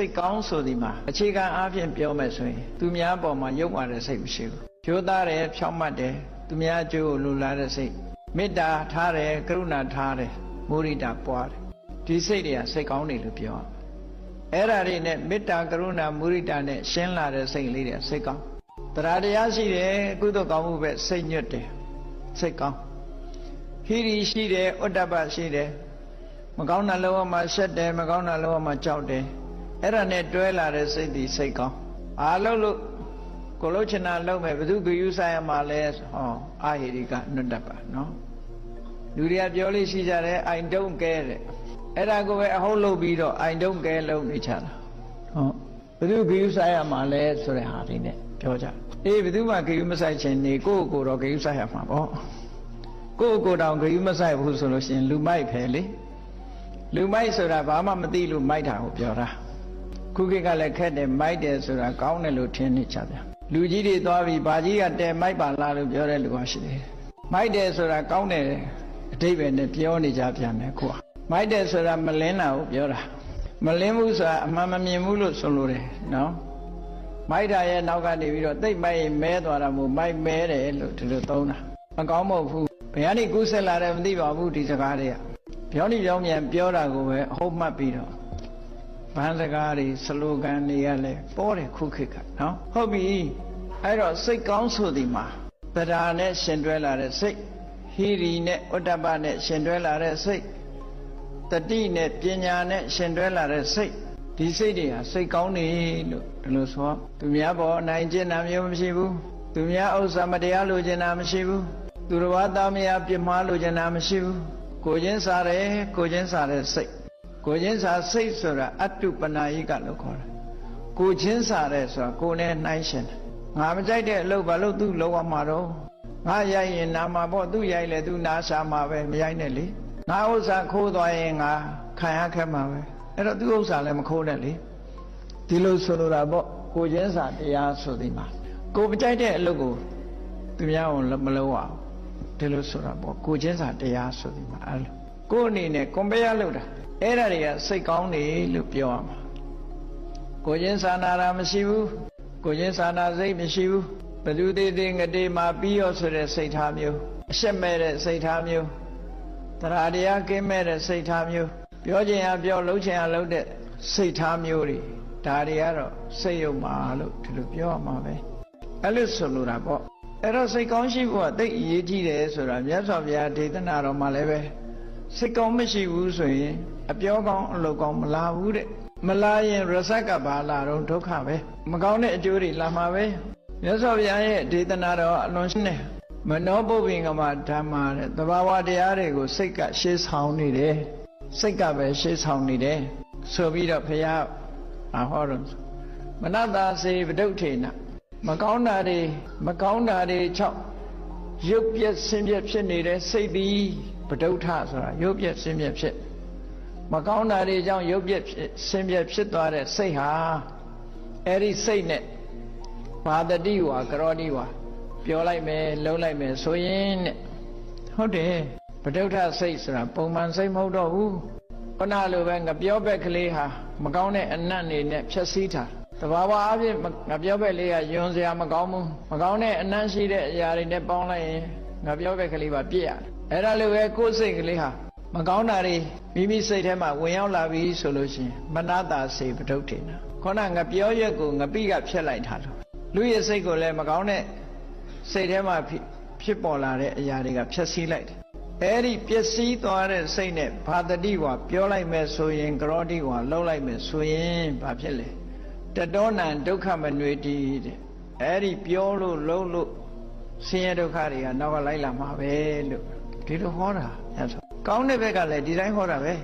စိတ်ကောင်းဆိုဒီမှာအခြေခံအားဖြင့်ပြောမယ်ဆိုရင်သူများပေါ်မှာရုပ်မာတဲ့စိတ်မရှိဘူးကြိုးသားတယ်ဖြောင့်မတ်တယ်သူများအကျိုးကိုလိုလားတဲ့စိတ်မေတ္တာထားတယ်ကရုဏာထားတယ်မုရိဒပွားတယ်ဒီစိတ်တွေကစိတ်ကောင်းတယ်လို့ပြောရမယ်အဲ့ဒါတွေနဲ့မေတ္တာကရုဏာမုရိဒနဲ့ရှင်းလာတဲ့စိတ်လေးတွေစိတ်ကောင်းတရားတရားရှိတယ်ကုသိုလ်ကောင်းမှုပဲစိတ်ညွတ်တယ်စိတ်ကောင်းဟိရိရှိတယ်ဥဒ္ဒပရှိတယ်မကောင်းတာလောကမှာရှက်တယ်မကောင်းတာလောကမှာကြောက်တယ် အဲ့ဒါနဲ့တွဲလာတဲ့စိတ်ဒီစိတ်ကောင်းအားလုံးလို့ကိုလို့ချင်တာလုံးမဲ့ဘု து ဂယုဆိုင်ရမှာလဲဟောအာဟိရိကနုတ္တပနော်လူတွေကပြောလို့ရှိကြတယ်အိုင်တုံးကဲတဲ့အဲ့ဒါကိုပဲအဟုတ်လုပ်ပြီးတော့အိုင်တုံးကဲလုံးနေချတာဟောဘု து ဂယုဆိုင်ရမှာလဲဆိုတဲ့ဟာလေးနဲ့ပြောကြအေးဘယ်သူမှဂယုမဆိုင်ချင်နေကိုယ့်ကိုယ်တော့ဂယုဆိုင်ရမှာပေါ့ကိုယ့်ကိုယ်တောင်ဂယုမဆိုင်ဘူးဆိုလို့ရှိရင်လူမိုက်ဖယ်လေလူမိုက်ဆိုတာဘာမှမသိလို့မိုက်တာကိုပြောတာ ခုခေတ်ကလည်းခက်တယ်မိုက်တယ်ဆိုတာကောင်းတယ်လို့ထင်နေကြဗျာလူကြီးတွေသွားပြီးဘာကြီးကတဲမိုက်ပါလားလို့ပြောတဲ့လူကရှိတယ်မိုက်တယ်ဆိုတာကောင်းတယ်အတိတ်ပဲနဲ့ပြောနေကြပြန်တယ်ခုကမိုက်တယ်ဆိုတာမလင်းတာကိုပြောတာမလင်းဘူးဆိုတာအမှန်မမြင်ဘူးလို့ဆိုလိုတယ်နော်မိုက်တာရဲ့နောက်ကနေပြီးတော့တိတ်မိုက်ရင်မဲသွားတာမို့မိုက်မဲတယ်လို့ဒီလိုသုံးတာမကောင်းမဟုတ်ဘူးဘယ်ကနေကူးဆက်လာတယ်မသိပါဘူးဒီစကားတွေကပြောနေပြောမြန်ပြောတာကိုပဲအဟုတ်မှတ်ပြီးတော့ ဗန်းစကားတွေစလိုဂန်တွေကလည်းပေါ်တယ်ခုခေတ်ကနော်ဟုတ်ပြီအဲ့တော့စိတ်ကောင်းဆိုဒီမှာတရားနဲ့ရှင်တွဲလာတဲ့စိတ်ဟိရိနဲ့ဥဒ္ဒပနဲ့ရှင်တွဲလာတဲ့စိတ်တတိနဲ့ပညာနဲ့ရှင်တွဲလာတဲ့စိတ်ဒီစိတ်တွေဟာစိတ်ကောင်းနေလို့ဒီလိုဆိုသူများပေါ်အနိုင်ကျင့်တာမျိုးမရှိဘူးသူများဥစ္စာမတရားလိုချင်တာမရှိဘူးသူတော်ဘာသားမယားပြစ်မှားလိုချင်တာမရှိဘူးကိုချင်းစားတယ်ကိုချင်းစားတဲ့စိတ် ကိုချင်းစားစိတ်ဆိုတာအတုပနာယိကလို့ခေါ်တယ်ကိုချင်းစားတဲ့ဆိုတာကိုနဲ့နှိုင်းရှင်တယ်ငါမကြိုက်တဲ့အလုပ်ဘာလို့သူ့လောက်ရမှာတော့ငါရိုက်ရင်နာမှာပေါ့သူ့ရိုက်လဲသူနာရှာမှာပဲမရိုက်နဲ့လေငါဥစ္စာခိုးသွားရင်ငါခံရခဲ့မှာပဲအဲ့တော့သူ့ဥစ္စာလည်းမခိုးနဲ့လေဒီလိုဆိုလိုတာပေါ့ကိုချင်းစာတရားဆိုဒီမှာကိုမကြိုက်တဲ့အလုပ်ကိုသူများအောင်မလုပ်အောင်ဒီလိုဆိုတာပေါ့ကိုချင်းစာတရားဆိုဒီမှာအဲ့လို ကိုအနေနဲ့ကွန်ပယာလုပ်တာအဲ့ဒါတွေကစိတ်ကောင်းနေလို့ပြောရမှာကိုချင်းစာနာတာမရှိဘူးကိုချင်းစာနာစိတ်မရှိဘူးဘလူသေးသေးငတေမှာပြီးရောဆိုတဲ့စိတ်ထားမျိုးအရှက်မဲ့တဲ့စိတ်ထားမျိုးတရားတရားကင်းမဲ့တဲ့စိတ်ထားမျိုးပြောချင်ရပြောလှုပ်ချင်ရလှုပ်တဲ့စိတ်ထားမျိုးတွေဒါတွေကတော့စိတ်ယုံပါလို့ဒီလိုပြောရမှာပဲအဲ့လိုဆိုလိုတာပေါ့အဲ့တော့စိတ်ကောင်းရှိဖို့ကသိအရေးကြီးတယ်ဆိုတာမြတ်စွာဘုရားဒေသနာတော်မှာလည်းပဲ စိတ်ကောင်းမရှိဘူးဆိုရင်အပြောကောင်းအလုပ်ကောင်းမလာဘူးတဲ့မလာရင်ရစက်ကဘာလာတော့ဒုက္ခပဲမကောင်းတဲ့အကျိုးတွေလာမှာပဲမြတ်စွာဘုရားရဲ့ဒေသနာတော်အလွန်ရှင်းတယ်မနောပုပ္ပင်ကမဓမ္မာတဲ့သဘာဝတရားတွေကိုစိတ်ကရှေးဆောင်နေတယ်စိတ်ကပဲရှေးဆောင်နေတယ်ဆိုပြီးတော့ဘုရားအဟောတော့မနတာစေဗဒုဋ္ဌေနမကောင်းတာတွေမကောင်းတာတွေ၆ရုပ်ပြက်ဆင်းပြက်ဖြစ်နေတဲ့စိတ်သ ည်ဗဒုဋ္ဌဆိုတာရုပ်ပြက်ဆင်းပြက်ဖြစ်မကောင်းတာတွေကြောင့်ရုပ်ပြက်ဆင်းပြက်ဖြစ်သွားတဲ့စိတ်ဟာအဲ့ဒီစိတ်နဲ့ဘာတတိဝါကရောတိဝါပြောလိုက်မယ်လုံးလိုက်မယ်ဆိုရင်တဲ့ဟုတ်တယ်ဗဒုဋ္ဌစိတ်ဆိုတာပုံမှန်စိတ်မဟုတ်တော့ဘူးခုနလိုပဲငပြောဘက်ကလေးဟာမကောင်းတဲ့အနတ်နေနဲ့ဖြက်စီးတာတဘာဝအဖြစ်ငပြောဘက်လေးကယွန်စရာမကောင်းဘူးမကောင်းတဲ့အနတ်ရှိတဲ့အရာတွေနဲ့ပေါင်းလိုက်ရင်ငပြောဘက်ကလေးပါပြည့်ရတယ် အဲ့ဒါလိုပဲကိုယ်စိတ်ကလေးဟာမကောင်းတာတွေမိမိစိတ်ထဲမှာဝင်ရောက်လာပြီဆိုလို့ရှိရင်မနာတာစေပဒုဋ္ဌိနာခုနငပြောရက်ကိုငပိကဖြက်လိုက်တာလို့လူရဲ့စိတ်ကိုလည်းမကောင်းတဲ့စိတ်ထဲမှာဖြစ်ပေါ်လာတဲ့အရာတွေကဖြက်စီးလိုက်တယ်အဲ့ဒီပျက်စီးသွားတဲ့စိတ်နဲ့ဘာတတိဝါပြောလိုက်မယ်ဆိုရင်ကရောတိဝါလှုပ်လိုက်မယ်ဆိုရင်ဘာဖြစ်လဲတတောနံဒုက္ခမနွေတိတဲ့အဲ့ဒီပြောလို့လှုပ်လို့ဆင်းရဲဒုက္ခတွေကနောက်ကလိုက်လာမှာပဲလို့ ဒီလိုဟောတာအဲ့ဆိုကောင်းတဲ့ဘက်ကလည်းဒီတိုင်းဟောတာပဲ